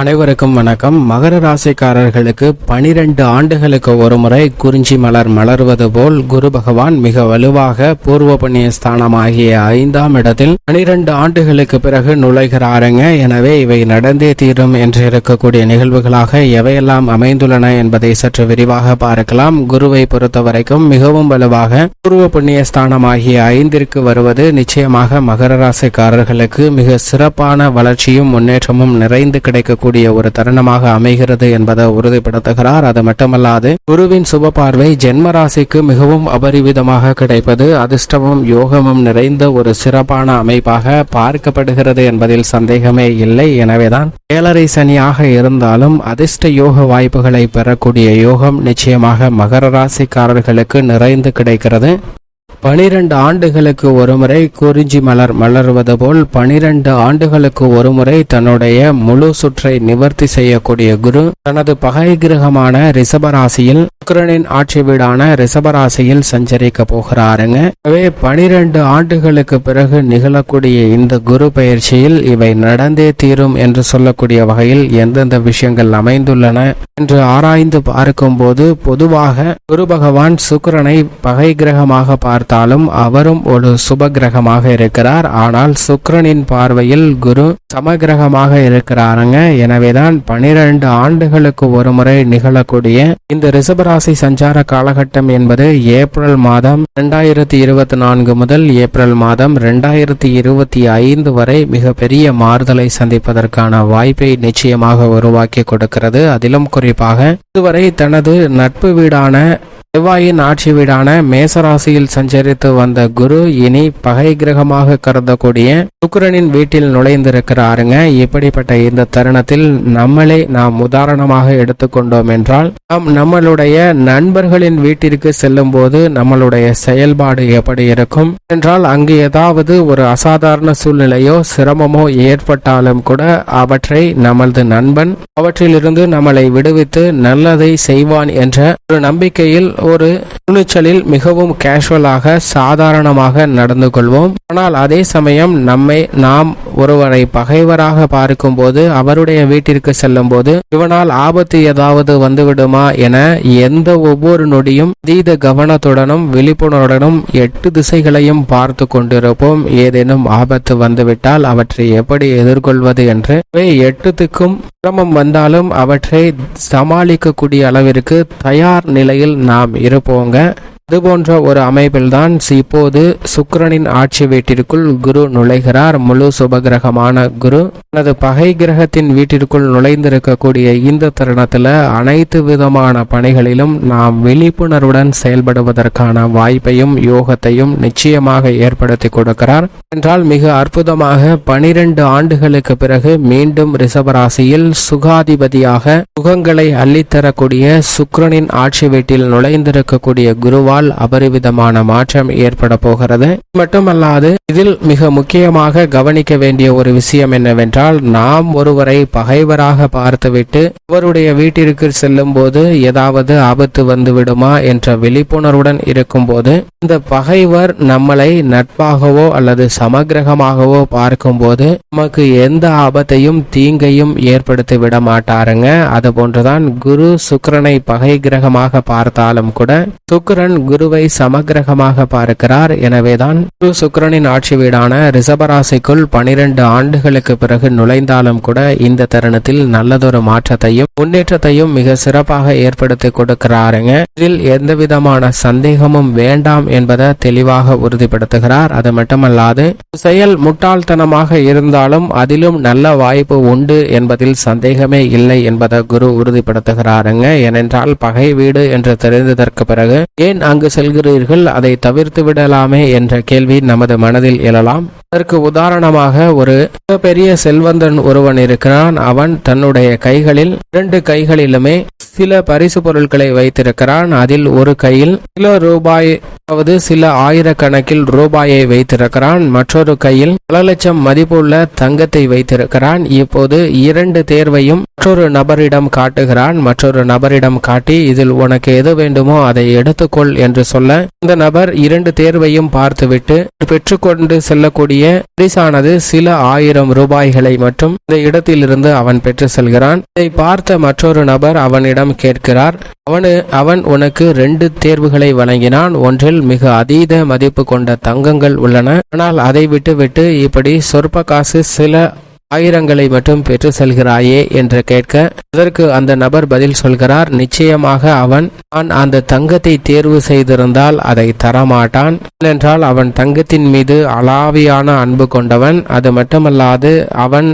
அனைவருக்கும் வணக்கம். மகர ராசிக்காரர்களுக்கு பனிரெண்டு ஆண்டுகளுக்கு ஒருமுறை குறிஞ்சி மலர் மலர்வது போல் குரு பகவான் மிக வலுவாக பூர்வ புண்ணிய ஸ்தானமாகிய ஐந்தாம் இடத்தில் பனிரெண்டு ஆண்டுகளுக்கு பிறகு நுழைகிறாருங்க. எனவே இவை நடந்தே தீரும் என்று இருக்கக்கூடிய நிகழ்வுகளாக எவையெல்லாம் அமைந்துள்ளன என்பதை சற்று விரிவாக பார்க்கலாம். குருவை பொறுத்த வரைக்கும் மிகவும் வலுவாக பூர்வ புண்ணிய ஸ்தானமாகிய ஐந்திற்கு வருவது நிச்சயமாக மகர ராசிக்காரர்களுக்கு மிக சிறப்பான வளர்ச்சியும் முன்னேற்றமும் நிறைந்து கிடைக்கக்கூடிய ஒரு தருணமாக அமைகிறது என்பதை உறுதிப்படுத்துகிறார். அது மட்டுமல்லாது குருவின் சுப பார்வை ஜென்ம ராசிக்கு மிகவும் அபரிவிதமாக கிடைப்பது அதிர்ஷ்டமும் யோகமும் நிறைந்த ஒரு சிறப்பான அமைப்பாக பார்க்கப்படுகிறது என்பதில் சந்தேகமே இல்லை. எனவேதான் ஏழரை சனியாக இருந்தாலும் அதிர்ஷ்ட யோக வாய்ப்புகளை பெறக்கூடிய யோகம் நிச்சயமாக மகர ராசிக்காரர்களுக்கு நிறைந்து கிடைக்கிறது. பனிரெண்டு ஆண்டுகளுக்கு ஒருமுறை குறிஞ்சி மலர் மலர்வது போல் பனிரெண்டு ஆண்டுகளுக்கு ஒருமுறை தன்னுடைய முழு சுற்றை நிவர்த்தி செய்யக்கூடிய குரு. தனது பகை கிரகமான ரிஷபராசியில் சுக்கிரனின் ஆட்சி வீடான ரிஷபராசியில் சஞ்சரிக்க போகிறாருங்க. எனவே பனிரெண்டு ஆண்டுகளுக்கு பிறகு நிகழக்கூடிய இந்த குரு பயிற்சியில் இவை நடந்தே தீரும் என்று சொல்லக்கூடிய வகையில் எந்தெந்த விஷயங்கள் அமைந்துள்ளன என்று ஆராய்ந்து பார்க்கும்போது பொதுவாக குரு பகவான் சுக்கிரனை பகை கிரகமாக பார்த்து பார்த்தாலும் அவரும் ஒரு சுப கிரகமாக இருக்கிறார். ஆனால் சுக்ரனின் பார்வையில் குரு சமகிரகமாக இருக்கிறாருங்க. எனவேதான் பனிரெண்டு ஆண்டுகளுக்கு ஒரு முறை நிகழக்கூடிய இந்த ரிசபராசி சஞ்சார காலகட்டம் என்பது ஏப்ரல் மாதம் இரண்டாயிரத்தி இருபத்தி நான்கு முதல் ஏப்ரல் மாதம் இரண்டாயிரத்தி இருபத்தி ஐந்து வரை மிக பெரிய மாறுதலை சந்திப்பதற்கான வாய்ப்பை நிச்சயமாக உருவாக்கி கொடுக்கிறது. அதிலும் குறிப்பாக இதுவரை தனது நட்பு வீடான செவ்வாயின் ஆட்சி வீடான மேசராசியில் சஞ்சரித்து வந்த குரு இனி பகை கிரகமாக கருதக்கூடிய சுக்கரனின் வீட்டில் நுழைந்திருக்கிறாருங்க. இப்படிப்பட்ட இந்த தருணத்தில் நம்மளே நாம் உதாரணமாக எடுத்துக்கொண்டோம் என்றால் நாம் நம்மளுடைய நண்பர்களின் வீட்டிற்கு செல்லும் போது நம்மளுடைய செயல்பாடு எப்படி இருக்கும்? என்றால் அங்கு ஏதாவது ஒரு அசாதாரண சூழ்நிலையோ சிரமமோ ஏற்பட்டாலும் கூட அவற்றை நமது நண்பன் அவற்றிலிருந்து நம்மளை விடுவித்து நல்லதை செய்வான் என்ற ஒரு நம்பிக்கையில் ஒரு துணிச்சலில் மிகவும் கேஷுவலாக சாதாரணமாக நடந்து கொள்வோம். ஆனால் அதே சமயம் நம்மை நாம் ஒருவரை பகைவராக பார்க்கும்போது அவருடைய வீட்டிற்கு செல்லும் போது இவனால் ஆபத்து ஏதாவது வந்துவிடுமா என எந்த ஒவ்வொரு நொடியும் அதீத கவனத்துடனும் விழிப்புணர்வுடனும் எட்டு திசைகளையும் பார்த்து கொண்டிருப்போம். ஏதேனும் ஆபத்து வந்துவிட்டால் அவற்றை எப்படி எதிர்கொள்வது என்று. எட்டுத்துக்கும் சிரமம் வந்தாலும் அவற்றை சமாளிக்கக்கூடிய அளவிற்கு தயார் நிலையில் நாம் இருப்போங்க இதுபோன்ற ஒரு அமைப்பில்தான் இப்போது சுக்கரனின் ஆட்சி வீட்டிற்குள் குரு நுழைகிறார். முழு சுபகிரகமான குரு. தனது பகை கிரகத்தின் வீட்டிற்குள் நுழைந்திருக்கக்கூடிய இந்த தருணத்துல அனைத்து விதமான பணிகளிலும் நாம் விழிப்புணர்வுடன் செயல்படுவதற்கான வாய்ப்பையும் யோகத்தையும் நிச்சயமாக ஏற்படுத்தி கொடுக்கிறார். என்றால் மிக அற்புதமாக பனிரெண்டு ஆண்டுகளுக்கு பிறகு மீண்டும் ரிஷபராசியில் சுகாதிபதியாக சுகங்களை அள்ளித்தரக்கூடிய சுக்கரனின் ஆட்சி வீட்டில் நுழைந்திருக்கக்கூடிய குருவால் அபரிவிதமான மாற்றம் ஏற்பட போகிறது. மட்டுமல்லாது இதில் மிக முக்கியமாக கவனிக்க வேண்டிய ஒரு விஷயம் என்னவென்றால் நாம் ஒருவரை பகைவராக பார்த்துவிட்டு அவருடைய வீட்டிற்கு செல்லும் போது ஏதாவது ஆபத்து வந்து விடுமா என்ற விழிப்புணர்வுடன் இருக்கும்போது இந்த பகைவர் நம்மளை நட்பாகவோ அல்லது சமகிரகமாகவோ பார்க்கும்போது நமக்கு எந்த ஆபத்தையும் தீங்கையும் ஏற்படுத்தி விட மாட்டாருங்க. அது போன்றுதான் குரு சுக்கிரனை பகை கிரகமாக பார்த்தாலும் கூட சுக்கரன் குருவை சமகிரகமாக பார்க்கிறார். எனவேதான் குரு சுக்கிரனின் ஆட்சி வீடான ரிசபராசிக்குள் பனிரெண்டு ஆண்டுகளுக்கு பிறகு நுழைந்தாலும் கூட இந்த தருணத்தில் நல்லதொரு மாற்றத்தையும் முன்னேற்றத்தையும் மிக சிறப்பாக ஏற்படுத்தி கொடுக்கிறாருங்க. இதில் எந்த விதமான சந்தேகமும் வேண்டாம் என்பதை தெளிவாக உறுதிப்படுத்துகிறார். அது மட்டுமல்லாது செயல் முட்டாள்தனமாக இருந்தாலும் அதிலும் நல்ல வாய்ப்பு உண்டு என்பதில் சந்தேகமே இல்லை என்பதை குரு உறுதிப்படுத்துகிறாருங்க. ஏனென்றால் பகை வீடு என்று தெரிந்ததற்கு பிறகு ஏன் அங்கு செல்கிறீர்கள் அதை தவிர்த்து விடலாமே என்ற கேள்வி நமது மனதில் எழலாம். அதற்கு உதாரணமாக ஒரு பெரிய செல்வந்தன் ஒருவன் இருக்கிறான். அவன் தன்னுடைய கைகளில் இரண்டு கைகளிலுமே சில பரிசு பொருட்களை வைத்திருக்கிறான். அதில் ஒரு கையில் சில ரூபாய் அதாவது சில ஆயிரக்கணக்கில் ரூபாயை வைத்திருக்கிறான். மற்றொரு கையில் பல லட்சம் மதிப்புள்ள தங்கத்தை வைத்திருக்கிறான். இப்போது இரண்டு தேர்வையும் மற்றொரு நபரிடம் காட்டுகிறான். மற்றொரு நபரிடம் காட்டி இதில் உனக்கு எது வேண்டுமோ அதை எடுத்துக்கொள் என்று சொல்ல இந்த நபர் இரண்டு தேர்வையும் பார்த்துவிட்டு பெற்றுக்கொண்டு செல்லக்கூடிய பரிசானது சில ஆயிரம் ரூபாய்களை மட்டும் இந்த இடத்திலிருந்து அவன் பெற்று செல்கிறான். இதை பார்த்த மற்றொரு நபர் அவனிடம் கேட்கிறார். அவனு அவன் உனக்கு ரெண்டு தேர்வுகளை வழங்கினான். ஒன்றில் மிக அதீத மதிப்பு கொண்ட தங்கங்கள் உள்ளன. ஆனால் அதை விட்டுவிட்டு இப்படி சொற்ப காசு சில ஆயிரங்களை மட்டும் பெற்று செல்கிறாயே என்று கேட்க அதற்கு அந்த நபர் பதில் சொல்கிறார் நிச்சயமாக அவன் நான் அந்த தங்கத்தை தேர்வு செய்திருந்தால் அதை தரமாட்டான். ஏனென்றால் அவன் தங்கத்தின் மீது அலாவியான அன்பு கொண்டவன். அது மட்டுமல்லாது அவன்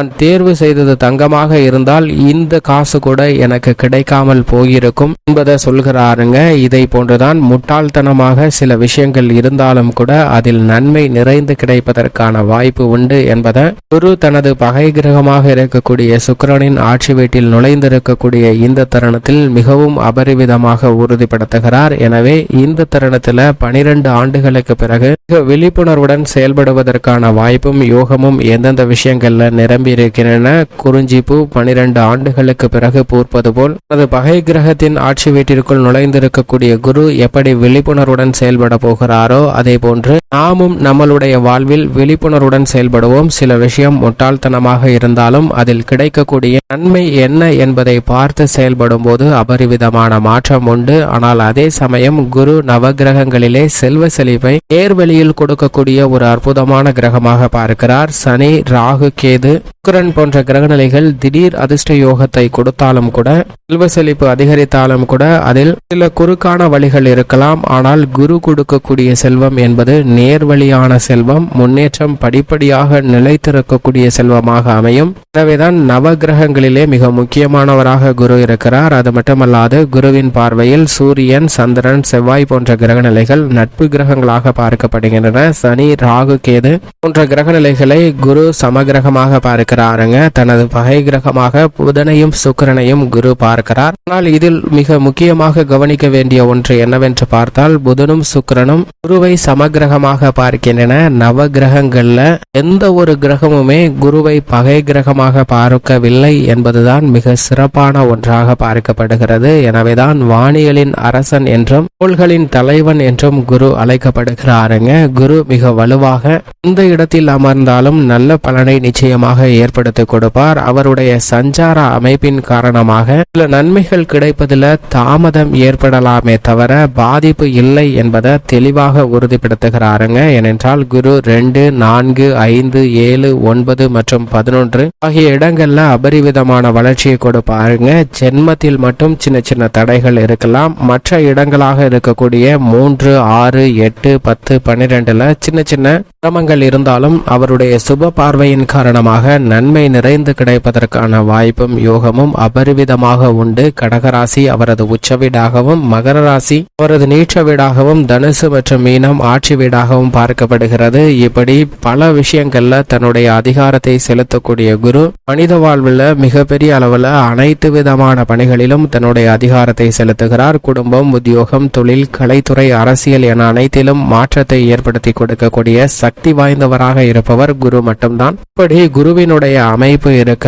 நான் தேர்வு செய்தது தங்கமாக இருந்தால் இந்த காசு கூட எனக்கு கிடைக்காமல் போயிருக்கும் என்பதை சொல்கிறாருங்க. இதை போன்றுதான் முட்டாள்தனமாக சில விஷயங்கள் இருந்தாலும் கூட அதில் நன்மை நிறைந்து கிடைப்பதற்கான வாய்ப்பு உண்டு என்பதை குரு தனது பகை கிரகமாக இருக்கக்கூடிய சுக்கரனின் ஆட்சி வீட்டில் நுழைந்திருக்கக்கூடிய இந்த தருணத்தில் மிகவும் அபரிவிதமாக உறுதிப்படுத்துகிறார். எனவே இந்த தருணத்தில் பனிரெண்டு ஆண்டுகளுக்கு பிறகு மிக விழிப்புணர்வுடன் செயல்படுவதற்கான வாய்ப்பும் யோகமும் எந்தெந்த விஷயங்கள்ல நிரம்பி இருக்கின்றன குறிஞ்சிப்பூ பனிரெண்டு ஆண்டுகளுக்கு பிறகு பூர்ப்பது போல். தனது பகை கிரகத்தின் ஆட்சி வீட்டிற்குள் நுழைந்திருக்கக்கூடிய குரு எப்படி விழிப்புணர்வுடன் செயல்பட போகிறாரோ அதே போன்று நாமும் நம்மளுடைய வாழ்வில் விழிப்புணர்வுடன் செயல்படுவோம். சில விஷயம் முட்டாள்தனமாக இருந்தாலும் அதில் கிடைக்கக்கூடிய நன்மை என்ன என்பதை பார்த்து செயல்படும் போது அபரிவிதமான மாற்றம் உண்டு. ஆனால் அதே சமயம் குரு நவகிரகங்களிலே செல்வ செழிப்பை நேர்வெளியில் கொடுக்கக்கூடிய ஒரு அற்புதமான கிரகமாக பார்க்கிறார். சனி ராகு கேது சுக்கரன் போன்ற கிரகநிலைகள் திடீர் அதிர்ஷ்ட யோகத்தை கொடுத்தாலும் கூட செல்வ செழிப்பு அதிகரித்தாலும் கூட அதில் சில குறுக்கான வழிகள் இருக்கலாம். ஆனால் குரு கொடுக்கக்கூடிய செல்வம் என்பது நேர்வழியான செல்வம் முன்னேற்றம் படிப்படியாக நிலைத்திருக்கக்கூடிய செல்வமாக அமையும். எனவேதான் நவ கிரகங்களிலே மிக முக்கியமானவராக குரு இருக்கிறார். அது மட்டுமல்லாது குருவின் பார்வையில் சூரியன் சந்திரன் செவ்வாய் போன்ற கிரகநிலைகள் நட்பு கிரகங்களாக பார்க்கப்படுகின்றன. சனி ராகு கேது போன்ற கிரகநிலைகளை குரு சமகிரகமாக பார்க்கிறாருங்க. தனது பகை கிரகமாக புதனையும் சுக்கிரனையும் குரு பார்க்கிறார். ஆனால் இதில் மிக முக்கியமாக கவனிக்க வேண்டிய ஒன்று என்னவென்று பார்த்தால் புதனும் சுக்கிரனும் குருவை சமகிரகமாக பார்க்கின்றன. நவ கிரகங்கள்ல எந்த ஒரு கிரகமுமே குருவை பகை கிரகமாக பார்க்கவில்லை என்பதுதான் மிக சிறப்பான ஒன்றாக பார்க்கப்படுகிறது. எனவேதான் வானியலின் அரசன் என்றும் கோள்களின் தலைவன் என்றும் குரு அழைக்கப்படுகிறாருங்க. குரு மிக வலுவாக எந்த இடத்தில் அமர்ந்தாலும் நல்ல பலனை நிச்சயமாக ஏற்படுத்தி கொடுப்பார். அவருடைய சஞ்சார அமைப்பின் காரணமாக சில நன்மைகள் கிடைப்பதில் தாமதம் ஏற்படலாமே தவிர பாதிப்பு இல்லை என்பதை தெளிவாக உறுதிப்படுத்துகிறாருங்க. ஏனென்றால் குரு ரெண்டு நான்கு ஐந்து ஏழு ஒன்பது மற்றும் பதினொன்று ஆகிய இடங்கள்ல அபரிவிதமான வளர்ச்சியை கொடுப்பாருங்க. ஜென்மத்தில் மட்டும் சின்ன சின்ன தடைகள் இருக்கலாம். மற்ற இடங்களாக இருக்கக்கூடிய மூன்று ஆறு எட்டு பத்து பன்னிரெண்டுல சின்ன சின்ன சிரமங்கள் இருந்தாலும் அவருடைய சுப பார்வையின் காரணமாக நன்மை நிறைந்து கிடைப்பதற்கான வாய்ப்பும் யோகமும் அபரிவிதமாக உண்டு. கடகராசி அவரது உச்ச வீடாகவும் மகர ராசி அவரது நீச்ச வீடாகவும் தனுசு மற்றும் மீனம் ஆட்சி வீடாகவும் பார்க்கப்படுகிறது. இப்படி பல விஷயங்கள்ல தன்னுடைய அதிகாரத்தை செலுத்தக்கூடிய குரு மனித வாழ்வில் மிகப்பெரிய அளவில் அனைத்து விதமான பணிகளிலும் தன்னுடைய அதிகாரத்தை செலுத்துகிறார். குடும்பம் உத்தியோகம் தொழில் கலைத்துறை அரசியல் என அனைத்திலும் மாற்றத்தை ஏற்படுத்தி கொடுக்கக்கூடிய சக்தி சக்தி வாய்ந்தவராக இருப்பவர் குரு மட்டும்தான். இப்படி குருவினுடைய அமைப்பு இருக்க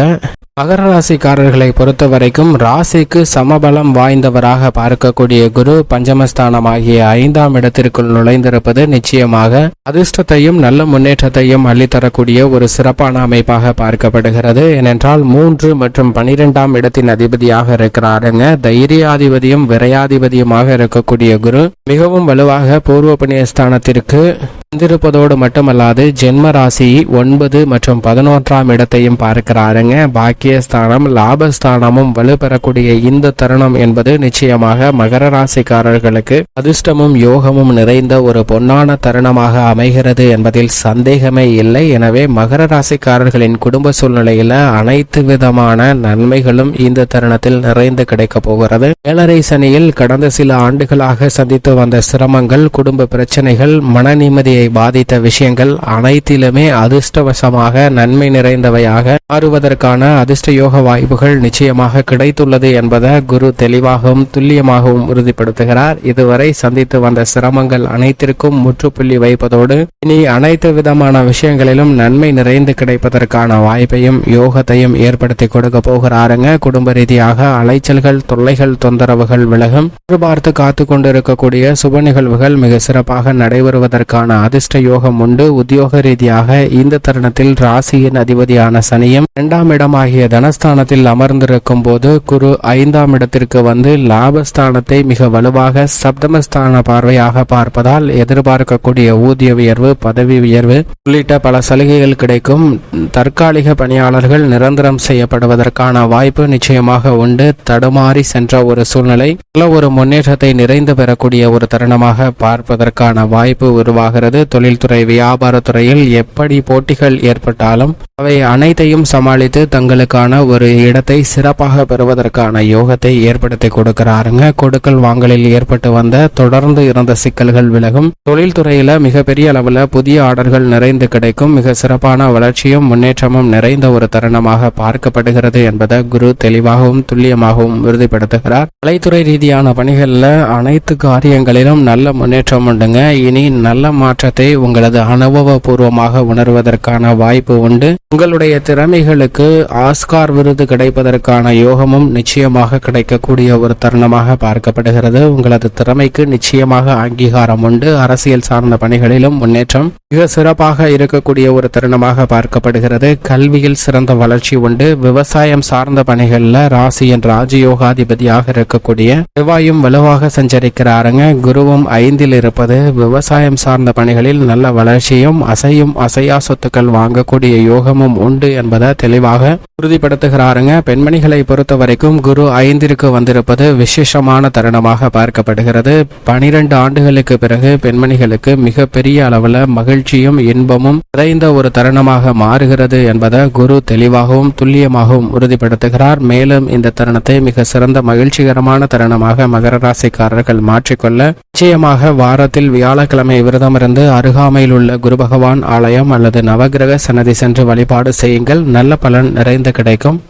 மகர ராசிக்காரர்களை பொறுத்த வரைக்கும் ராசிக்கு சமபலம் வாய்ந்தவராக பார்க்கக்கூடிய குரு பஞ்சமஸ்தானமாகிய ஐந்தாம் இடத்திற்குள் நுழைந்திருப்பது நிச்சயமாக அதிர்ஷ்டத்தையும் நல்ல முன்னேற்றத்தையும் அள்ளித்தரக்கூடிய ஒரு சிறப்பான அமைப்பாக பார்க்கப்படுகிறது. ஏனென்றால் மூன்று மற்றும் பனிரெண்டாம் இடத்தின் அதிபதியாக இருக்கிறாருங்க. தைரியாதிபதியும் விரையாதிபதியுமாக இருக்கக்கூடிய குரு மிகவும் வலுவாக பூர்வ புண்ணியஸ்தானத்திற்கு வந்திருப்பதோடு மட்டுமல்லாது ஜென்ம ராசி ஒன்பது மற்றும் பதினொன்றாம் இடத்தையும் பார்க்கிறாருங்க. பாக்கியஸ்தானம் லாபஸ்தானமும் வலுப்பெறக்கூடிய இந்த தருணம் என்பது நிச்சயமாக மகர ராசிக்காரர்களுக்கு அதிர்ஷ்டமும் யோகமும் நிறைந்த ஒரு பொன்னான தருணமாக அமைகிறது என்பதில் சந்தேகமே இல்லை. எனவே மகர ராசிக்காரர்களின் குடும்ப சூழ்நிலையில அனைத்து விதமான நன்மைகளும் இந்த தருணத்தில் நிறைந்து கிடைக்க போகிறது. ஏழரை சனியில் கடந்த சில ஆண்டுகளாக சந்தித்து வந்த சிரமங்கள் குடும்ப பிரச்சனைகள் மன நிம்மதியை வாழ்க்கையை பாதித்த விஷயங்கள் அனைத்திலுமே அதிர்ஷ்டவசமாக நன்மை நிறைந்தவையாக மாறுவதற்கான அதிர்ஷ்ட யோக வாய்ப்புகள் நிச்சயமாக கிடைத்துள்ளது என்பதை குரு தெளிவாகவும் துல்லியமாகவும் உறுதிப்படுத்துகிறார். இதுவரை சந்தித்து வந்த சிரமங்கள் அனைத்திற்கும் முற்றுப்புள்ளி வைப்பதோடு இனி அனைத்து விதமான விஷயங்களிலும் நன்மை நிறைந்து கிடைப்பதற்கான வாய்ப்பையும் யோகத்தையும் ஏற்படுத்தி கொடுக்க போகிறாருங்க. குடும்ப ரீதியாக அலைச்சல்கள் தொல்லைகள் தொந்தரவுகள் விலகும். எதிர்பார்த்து காத்து கொண்டிருக்கக்கூடிய சுப நிகழ்வுகள் மிக சிறப்பாக நடைபெறுவதற்கான அதிர்ஷ்ட யோகம் உண்டு உத்தியோக ரீதியாக இந்த தருணத்தில் ராசியின் அதிபதியான சனியும் இரண்டாம் இடமாகிய தனஸ்தானத்தில் அமர்ந்திருக்கும் போது குரு ஐந்தாம் இடத்திற்கு வந்து லாபஸ்தானத்தை மிக வலுவாக சப்தமஸ்தான பார்வையாக பார்ப்பதால் எதிர்பார்க்கக்கூடிய ஊதிய உயர்வு பதவி உயர்வு உள்ளிட்ட பல சலுகைகள் கிடைக்கும். தற்காலிக பணியாளர்கள் நிரந்தரம் செய்யப்படுவதற்கான வாய்ப்பு நிச்சயமாக உண்டு. தடுமாறி சென்ற ஒரு சூழ்நிலை நல்ல ஒரு முன்னேற்றத்தை நிறைந்து பெறக்கூடிய ஒரு தருணமாக பார்ப்பதற்கான வாய்ப்பு உருவாகிறது. தொழில்துறை வியாபாரத்துறையில் எப்படி போட்டிகள் ஏற்பட்டாலும் அவை அனைத்தையும் சமாளித்து தங்களுக்கான ஒரு இடத்தை சிறப்பாக பெறுவதற்கான யோகத்தை ஏற்படுத்தி கொடுக்கிறாருங்க. கொடுக்கல் வாங்கலில் ஏற்பட்டு வந்த தொடர்ந்து இருந்த சிக்கல்கள் விலகும். தொழில்துறையில மிகப்பெரிய அளவில் புதிய ஆர்டர்கள் நிறைந்து கிடைக்கும். மிக சிறப்பான வளர்ச்சியும் முன்னேற்றமும் நிறைந்த ஒரு தருணமாக பார்க்கப்படுகிறது என்பதை குரு தெளிவாகவும் துல்லியமாகவும் உறுதிப்படுத்துகிறார். கலைத்துறை ரீதியான பணிகளில் அனைத்து காரியங்களிலும் நல்ல முன்னேற்றம் உண்டுங்க. இனி நல்ல மாற்ற மாற்றத்தை உங்களது அனுபவபூர்வமாக உணர்வதற்கான வாய்ப்பு உண்டு. உங்களுடைய திறமைகளுக்கு ஆஸ்கார் விருது கிடைப்பதற்கான யோகமும் நிச்சயமாக கிடைக்கக்கூடிய ஒரு தருணமாக பார்க்கப்படுகிறது. உங்களது திறமைக்கு நிச்சயமாக அங்கீகாரம் உண்டு. அரசியல் சார்ந்த பணிகளிலும் முன்னேற்றம் மிக சிறப்பாக இருக்கக்கூடிய ஒரு தருணமாக பார்க்கப்படுகிறது. கல்வியில் சிறந்த வளர்ச்சி உண்டு. விவசாயம் சார்ந்த பணிகளில் ராசியின் ராஜயோகாதிபதியாக இருக்கக்கூடிய செவ்வாயும் வலுவாக சஞ்சரிக்கிறாருங்க. குருவும் ஐந்தில் இருப்பது விவசாயம் சார்ந்த பணிகள் பணிகளில் நல்ல வளர்ச்சியும் அசையும் அசையா சொத்துக்கள் வாங்கக்கூடிய யோகமும் உண்டு என்பதை தெளிவாக உறுதிப்படுத்துகிறாருங்க. பெண்மணிகளை பொறுத்த வரைக்கும் குரு ஐந்திற்கு வந்திருப்பது விசேஷமான தருணமாக பார்க்கப்படுகிறது. பனிரெண்டு ஆண்டுகளுக்கு பிறகு பெண்மணிகளுக்கு மிக பெரிய அளவில் மகிழ்ச்சியும் இன்பமும் நிறைந்த ஒரு தருணமாக மாறுகிறது என்பதை குரு தெளிவாகவும் துல்லியமாகவும் உறுதிப்படுத்துகிறார். மேலும் இந்த தருணத்தை மிக சிறந்த மகிழ்ச்சிகரமான தருணமாக மகர ராசிக்காரர்கள் மாற்றிக்கொள்ள நிச்சயமாக வாரத்தில் வியாழக்கிழமை விரதமிருந்து அருகாமையில் உள்ள குரு பகவான் ஆலயம் அல்லது நவகிரக சன்னதி சென்று வழிபாடு செய்யுங்கள். நல்ல பலன் நிறைந்து கிடைக்கும்.